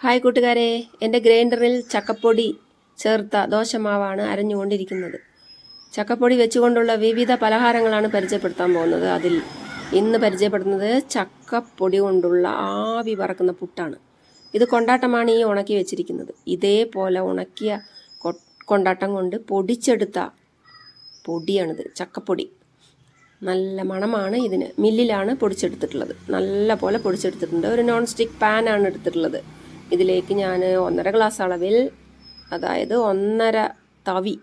Hi കൂട്ടുകാരെ. എന്റെ ഗ്രൈൻഡറിൽ ചക്കപ്പൊടി ചേർത്ത ദോശമാവാണ് അരഞ്ഞുകൊണ്ടിരിക്കുന്നത്. ചക്കപ്പൊടി വെച്ചുകൊണ്ടുള്ള വിവിധ പലഹാരങ്ങളാണ് പരിചയപ്പെടുത്താൻ പോകുന്നത്. അതിൽ ഇന്ന് പരിചയപ്പെടുന്നത് ചക്കപ്പൊടി കൊണ്ടുള്ള ആവി പറക്കുന്ന പുട്ടാണ്. ഇത് കൊണ്ടാട്ടമാണ് ഈ ഉണക്കി വെച്ചിരിക്കുന്നത്. ഇതേപോലെ ഉണക്കിയ കൊണ്ടാട്ടം കൊണ്ട് പൊടിച്ചെടുത്ത പൊടിയാണിത് ചക്കപ്പൊടി. നല്ല മണമാണ് ഇതിന്. മില്ലിലാണ് പൊടിച്ചെടുത്തിട്ടുള്ളത്. നല്ല പോലെ പൊടിച്ചെടുത്തിട്ടുണ്ട്. ഒരു നോൺ സ്റ്റിക്ക് പാനാണ് എടുത്തിട്ടുള്ളത്. ഇതിലേക്ക് ഞാൻ ഒന്നര ഗ്ലാസ് അളവിൽ അതായത് ഒന്നര തവി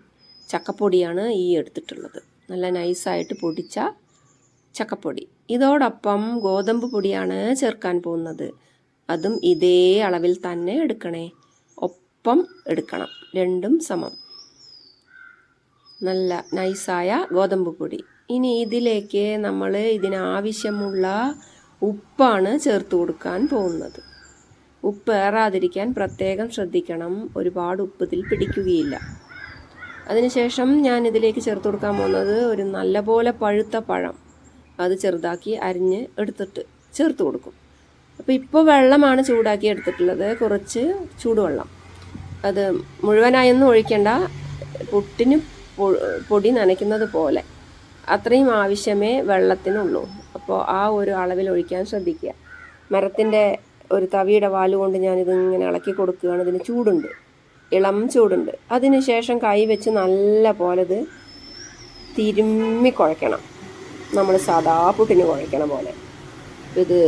ചക്കപ്പൊടിയാണ് ഈ എടുത്തിട്ടുള്ളത്. നല്ല നൈസായിട്ട് പൊടിച്ച ചക്കപ്പൊടി. ഇതോടൊപ്പം ഗോതമ്പ് പൊടിയാണ് ചേർക്കാൻ പോകുന്നത്. അതും ഇതേ അളവിൽ തന്നെ എടുക്കണേ. ഒപ്പം എടുക്കണം. രണ്ടും സമം. നല്ല നൈസായ ഗോതമ്പ് പൊടി. ഇനി ഇതിലേക്ക് നമ്മൾ ഇതിനാവശ്യമുള്ള ഉപ്പാണ് ചേർത്ത് കൊടുക്കാൻ പോകുന്നത്. ഉപ്പ് ഏറാതിരിക്കാൻ പ്രത്യേകം ശ്രദ്ധിക്കണം. ഒരുപാട് ഉപ്പ് ഇതിൽ പിടിക്കുകയില്ല. അതിനുശേഷം ഞാൻ ഇതിലേക്ക് ചേർത്ത് കൊടുക്കാൻ പോകുന്നത് ഒരു നല്ലപോലെ പഴുത്ത പഴം. അത് ചെറുതാക്കി അരിഞ്ഞ് എടുത്തിട്ട് ചേർത്ത് കൊടുക്കും. അപ്പോൾ ഇപ്പോൾ വെള്ളമാണ് ചൂടാക്കി എടുത്തിട്ടുള്ളത്. കുറച്ച് ചൂടുവെള്ളം. അത് മുഴുവനായൊന്നും ഒഴിക്കേണ്ട. പുട്ടിന് പൊടി നനയ്ക്കുന്നത് പോലെ. അത്രയും ആവശ്യമേ വെള്ളത്തിനുള്ളൂ. അപ്പോൾ ആ ഒരു അളവിൽ ഒഴിക്കാൻ ശ്രദ്ധിക്കുക. മരത്തിന്റെ ഒരു തവിയുടെ വാൽ കൊണ്ട് ഞാനിത് ഇങ്ങനെ ഇളക്കി കൊടുക്കുകയാണ്. ഇതിന് ചൂടുണ്ട്. ഇളം ചൂടുണ്ട്. അതിനുശേഷം കൈ വെച്ച് നല്ല ഇത് തിരുമ്മി കുഴക്കണം നമ്മൾ സാദാ പുട്ടിന് കുഴക്കണ പോലെ. ഇത്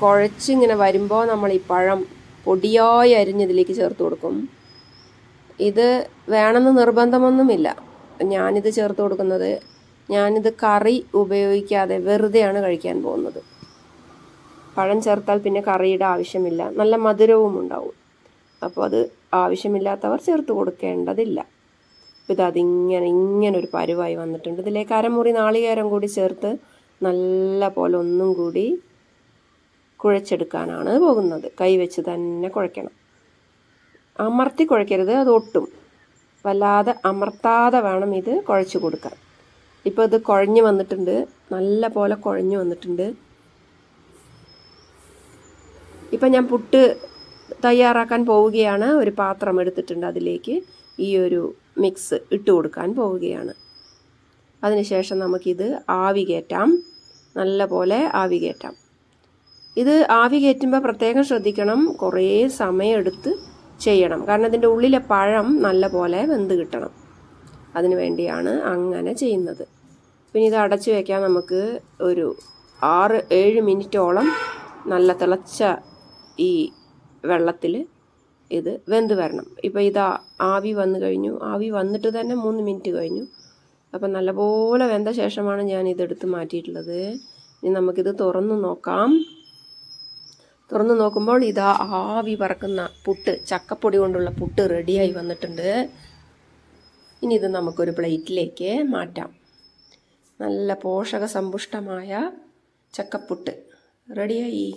കുഴച്ചിങ്ങനെ വരുമ്പോൾ നമ്മൾ ഈ പഴം പൊടിയായി അരിഞ്ഞതിലേക്ക് ചേർത്ത് കൊടുക്കും. ഇത് വേണമെന്ന് നിർബന്ധമൊന്നുമില്ല. ഞാനിത് ചേർത്ത് കൊടുക്കുന്നത് ഞാനിത് കറി ഉപയോഗിക്കാതെ വെറുതെയാണ് കഴിക്കാൻ പോകുന്നത്. പഴം ചേർത്താൽ പിന്നെ കറിയുടെ ആവശ്യമില്ല. നല്ല മധുരവും ഉണ്ടാവും. അപ്പോൾ അത് ആവശ്യമില്ലാത്തവർ ചേർത്ത് കൊടുക്കേണ്ടതില്ല. അപ്പോൾ ഇത് അതിങ്ങനെ ഇങ്ങനെ ഒരു പരുവായി വന്നിട്ടുണ്ട്. ഇതിലേക്ക് അരമുറി നാളികേരം കൂടി ചേർത്ത് നല്ല പോലെ ഒന്നും കൂടി കുഴച്ചെടുക്കാനാണ് പോകുന്നത്. കൈ വെച്ച് തന്നെ കുഴയ്ക്കണം. അമർത്തി കുഴയ്ക്കരുത് അത് ഒട്ടും. വല്ലാതെ അമർത്താതെ വേണം ഇത് കുഴച്ച് കൊടുക്കാൻ. ഇപ്പോൾ ഇത് കുഴഞ്ഞു വന്നിട്ടുണ്ട്. നല്ല പോലെ കുഴഞ്ഞു വന്നിട്ടുണ്ട്. ഇപ്പം ഞാൻ പുട്ട് തയ്യാറാക്കാൻ പോവുകയാണ്. ഒരു പാത്രം എടുത്തിട്ടുണ്ട് അതിലേക്ക്. ഈ ഒരു മിക്സ് ഇട്ട് കൊടുക്കാൻ പോവുകയാണ്. അതിനുശേഷം നമുക്കിത് ആവി കയറ്റാം. നല്ല പോലെ ആവി കയറ്റാം. ഇത് ആവി കയറ്റുമ്പോൾ പ്രത്യേകം ശ്രദ്ധിക്കണം. കുറേ സമയമെടുത്ത് ചെയ്യണം. കാരണം ഇതിന്റെ ഉള്ളിലെ പഴം നല്ല പോലെ വെന്ത് കിട്ടണം. അതിനു വേണ്ടിയാണ് അങ്ങനെ ചെയ്യുന്നത്. പിന്നെ ഇത് അടച്ചു വയ്ക്കാൻ നമുക്ക് ഒരു ആറ് ഏഴ് മിനിറ്റോളം നല്ല തിളച്ച ഈ വെള്ളത്തിൽ ഇത് വെന്ത് വരണം. ഇപ്പോൾ ഇത് ആവി വന്നു കഴിഞ്ഞു. ആവി വന്നിട്ട് തന്നെ മൂന്ന് മിനിറ്റ് കഴിഞ്ഞു. അപ്പം നല്ലപോലെ വെന്ത ശേഷമാണ് ഞാൻ ഇതെടുത്ത് മാറ്റിയിട്ടുള്ളത്. ഇനി നമുക്കിത് തുറന്ന് നോക്കാം. തുറന്ന് നോക്കുമ്പോൾ ഇതാ ആവി പറക്കുന്ന പുട്ട് ചക്കപ്പൊടി കൊണ്ടുള്ള പുട്ട് റെഡിയായി വന്നിട്ടുണ്ട്. ഇനി ഇത് നമുക്കൊരു പ്ലേറ്റിലേക്ക് മാറ്റാം. നല്ല പോഷക സമ്പുഷ്ടമായ ചക്കപ്പുട്ട്. റെഡിയായി.